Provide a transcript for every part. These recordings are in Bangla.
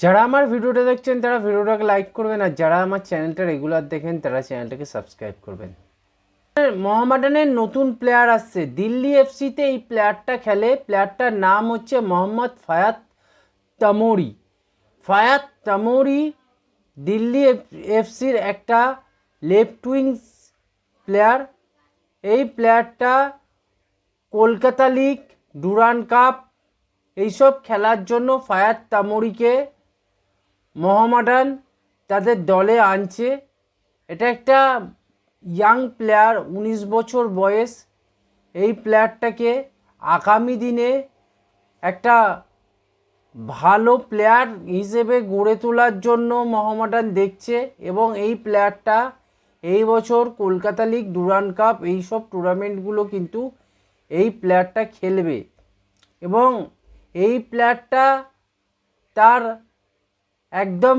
যারা আমার ভিডিওটা দেখছেন, তারা ভিডিওটাকে লাইক করবেন আর যারা আমার চ্যানেলটা রেগুলার দেখেন, তারা চ্যানেলটাকে সাবস্ক্রাইব করবেন। মোহামেডানের নতুন প্লেয়ার আসছে। দিল্লি এফসিতে এই প্লেয়ারটা খেলে। প্লেয়ারটার নাম হচ্ছে মোহাম্মদ ফায়াত তামোরি ফায়াত তামোরি দিল্লি এফসির একটা লেফট উইংস প্লেয়ার এই প্লেয়ারটা কলকাতা লিগ ডুরান কাপ এইসব খেলার জন্য ফায়াত তামরিকে মোহামেডান তাদের দলে আনছে। এটা একটা ইয়াং প্লেয়ার উনিশ বছর বয়স। এই প্লেয়ারটাকে আগামী দিনে একটা ভালো প্লেয়ার হিসেবে গড়ে তোলার জন্য মোহামেডান দেখছে এবং এই প্লেয়ারটা এই বছর কলকাতা লিগ ডুরান কাপ এইসব টুর্নামেন্টগুলো কিন্তু এই প্লেয়ারটা খেলবে। এবং এই প্লেয়ারটা তার একদম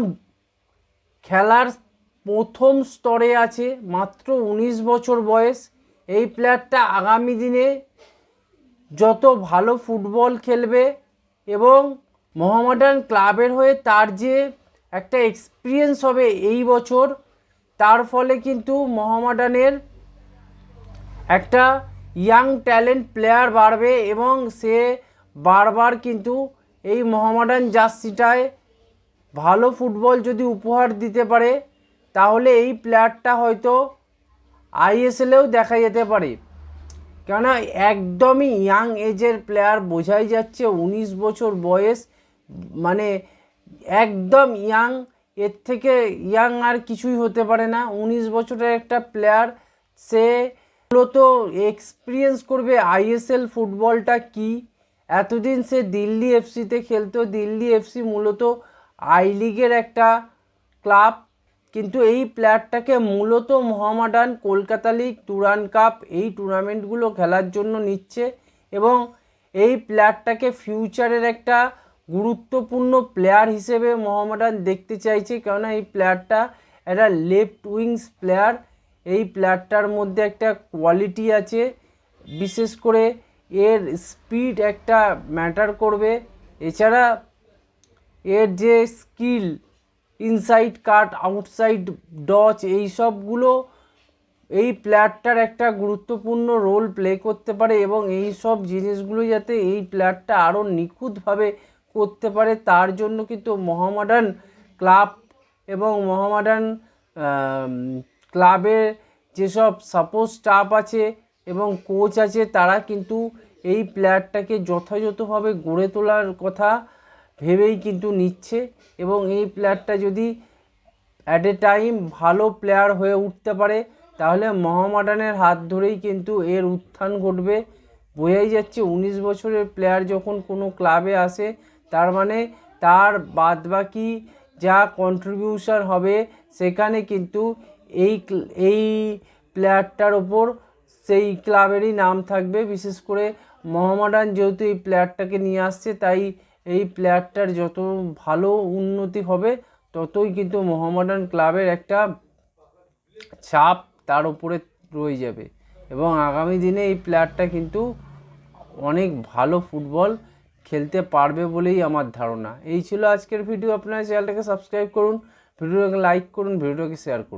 খেলার প্রথম স্তরে আছে মাত্র উনিশ বছর বয়স। এই প্লেয়ারটা আগামী দিনে যত ভালো ফুটবল খেলবে এবং মোহামেডান ক্লাবের হয়ে তার যে একটা এক্সপিরিয়েন্স হবে এই বছর, তার ফলে কিন্তু মোহামেডানের একটা ইয়াং ট্যালেন্ট প্লেয়ার বাড়বে এবং সে বারবার কিন্তু এই মোহামেডান জার্সিটায় ভালো ফুটবল যদি উপহার দিতে পারে, তাহলে এই প্লেয়ারটা হয়তো আইএসএলেও দেখা যেতে পারে। কেননা একদমই ইয়াং এজের প্লেয়ার বোঝাই যাচ্ছে উনিশ বছর বয়স মানে একদম ইয়াং এর থেকে ইয়াং আর কিছুই হতে পারে না। উনিশ বছরের একটা প্লেয়ার, সে মূলত এক্সপিরিয়েন্স করবে আইএসএল ফুটবলটা কি? এতদিন সে দিল্লি এফসিতে খেলতো, দিল্লি এফসি মূলত আই লিগের একটা ক্লাব কিন্তু এই প্লেয়ারটাকে মূলত Mohammedan Kolkata league Durand cup এই টুর্নামেন্টগুলো খেলার জন্য নিচ্ছে এবং এই প্লেয়ারটাকে ফিউচারের একটা গুরুত্বপূর্ণ প্লেয়ার হিসেবে মোহামেডান দেখতে চাইছে। কেননা এই প্লেয়ারটা একটা লেফট উইংস প্লেয়ার এই প্লেয়ারটার মধ্যে একটা কোয়ালিটি আছে, বিশেষ করে এর স্পিড একটা ম্যাটার করবে। এছাড়া এর যে স্কিল ইনসাইড কাট আউটসাইড ডচ এই সবগুলো এই প্লেয়ারটার একটা গুরুত্বপূর্ণ রোল প্লে করতে পারে এবং এই সব জিনিসগুলো যাতে এই প্লেয়ারটা আরও নিখুঁতভাবে করতে পারে, তার জন্য কিন্তু মোহামেডান ক্লাব এবং মোহামেডান ক্লাবের যেসব সাপোর্ট স্টাফ আছে এবং কোচ আছে, তারা কিন্তু এই প্লেয়ারটাকে যথাযথভাবে গড়ে তোলার কথা ভেবেই কিন্তু নিচ্ছে এবং এই প্লেয়ারটা যদি অ্যাট এ টাইম ভালো প্লেয়ার হয়ে উঠতে পারে, তাহলে মহামাডানের হাত ধরেই কিন্তু এর উত্থান ঘটবে। বোঝাই যাচ্ছে উনিশ বছরের প্লেয়ার যখন কোনো ক্লাবে আসে, তার মানে তার বাদবাকি যা কন্ট্রিবিউশন হবে, সেখানে কিন্তু এই এই প্লেয়ারটার ওপর সেই ক্লাবেরই নাম থাকবে। বিশেষ করে মোহামেডান যেহেতু এই প্লেয়ারটাকে নিয়ে আসছে, তাই এই প্লেয়ারটার যত ভালো উন্নতি হবে, ততই কিন্তু মোহামেডান ক্লাবের একটা চাপ তার উপরে রয়ে যাবে। এবং আগামী দিনে এই প্লেয়ারটা কিন্তু অনেক ভালো ফুটবল খেলতে পারবে বলেই আমার ধারণা। এই ছিল আজকের ভিডিও আপনারা চ্যানেলটাকে সাবস্ক্রাইব করুন, ভিডিওটাকে লাইক করুন, ভিডিওটাকে শেয়ার করুন।